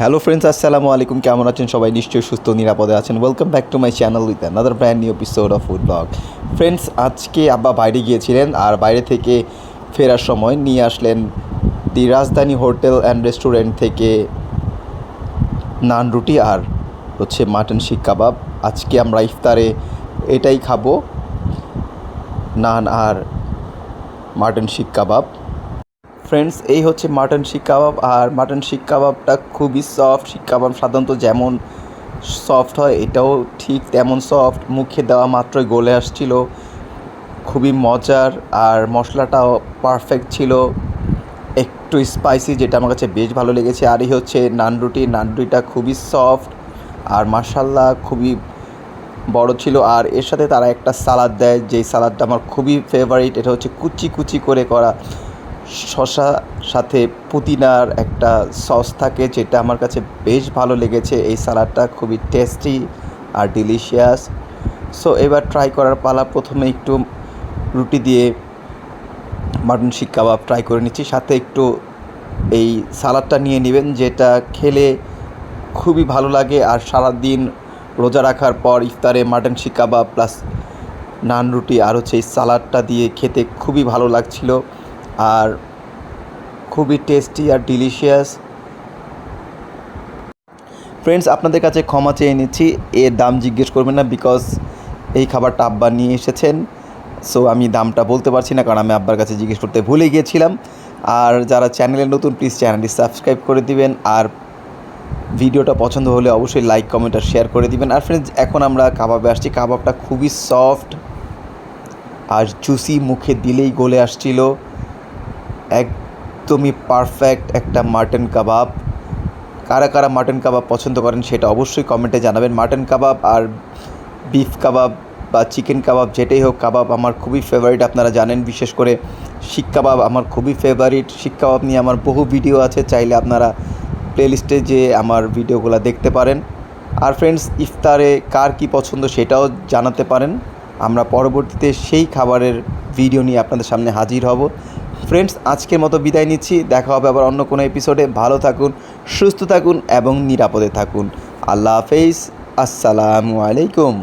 Hello friends আসসালামু আলাইকুম কেমন আছেন সবাই? নিশ্চয়ই সুস্থ, নিরাপদে আছেন। Welcome back to my channel with another brand new episode of food blog friends আজকে আব্বা বাইরে গিয়েছিলেন আর বাইরে থেকে ফেরার সময় নিয়ে আসলেন দি রাজধানী হোটেল অ্যান্ড রেস্টুরেন্ট থেকে নান রুটি আর হচ্ছে মাটন শিক কাবাব। আজকে আমরা ইফতারে এটাই খাব, নান আর মাটন শিক কাবাব। ফ্রেন্ডস এই হচ্ছে মাটন শিক কাবাব আর মাটন শিক কাবাবটা খুবই সফট শিক কাবাব সাধারণত যেমন সফট হয়, এটাও ঠিক তেমন সফট মুখে দেওয়া মাত্রই গলে আসছিল, খুবই মজার, আর মশলাটাও পারফেক্ট ছিল, একটু স্পাইসি যেটা আমার কাছে বেশ ভালো লেগেছে, আর এই হচ্ছে নান রুটি, নান রুটিটা খুবই সফট আর মাসাল্লা খুবই বড় ছিল, আর এর সাথে তারা একটা সালাদ দেয়, যেই সালাদটা আমার খুবই ফেভারিট এটা হচ্ছে কুচি কুচি করে করা শশা সাথে পুদিনার একটা সস থাকে যেটা আমার কাছে বেশ ভালো লেগেছে। এই সালাদটা খুবই টেস্টি আর ডিলিশিয়াস সো এবার ট্রাই করার পালা প্রথমে একটু রুটি দিয়ে মাটন শিক কাবাব ট্রাই করে নিচ্ছি। সাথে একটু এই সালাদটা নিয়ে নেবেন যেটা খেলে খুবই ভালো লাগে আর সারাদিন রোজা রাখার পর ইফতারে মাটন শিক কাবাব প্লাস নান রুটি আর হচ্ছে এই সালাডটা দিয়ে খেতে খুবই ভালো লাগছিল। আর খুবই টেস্টি আর ডিলিশিয়াস ফ্রেন্ডস আপনাদের কাছে ক্ষমা চেয়ে নিচ্ছি, এর দাম জিজ্ঞেস করবেন না বিকজ এই খাবারটা আব্বা নিয়ে এসেছেন। সো আমি দামটা বলতে পারছি না, কারণ আমি আব্বার কাছে জিজ্ঞেস করতে ভুলে গিয়েছিলাম। আর যারা চ্যানেলে নতুন প্লিজ চ্যানেলটি সাবস্ক্রাইব করে দিবেন। আর ভিডিওটা পছন্দ হলে অবশ্যই লাইক কমেন্ট আর শেয়ার করে দিবেন। আর ফ্রেন্ডস এখন আমরা কাবাবে আসছি। কাবাবটা খুবই সফট আর জুসি মুখে দিলেই গলে আসছিল। একদমই পারফেক্ট একটা মাটন কাবাব। কারা কারা মাটন কাবাব পছন্দ করেন সেটা অবশ্যই কমেন্টে জানাবেন। মাটন কাবাব আর বিফ কাবাব বা চিকেন কাবাব যেটাই হোক কাবাব আমার খুবই ফেভারিট আপনারা জানেন। বিশেষ করে শিক কাবাব আমার খুবই ফেভারিট শিক কাবাব নিয়ে আমার বহু ভিডিও আছে, চাইলে আপনারা প্লেলিস্টে যে আমার ভিডিওগুলো দেখতে পারেন। আর ফ্রেন্ডস ইফতারে কার কি পছন্দ সেটাও জানাতে পারেন। আমরা পরবর্তীতে সেই খাবারের ভিডিও নিয়ে আপনাদের সামনে হাজির হব। ফ্রেন্ডস আজকের মতো বিদায় নিচ্ছি। দেখা হবে আবার অন্য কোনো এপিসোডে ভালো থাকুন, সুস্থ থাকুন এবং নিরাপদে থাকুন। আল্লাহ হাফেজ। আসসালামু আলাইকুম।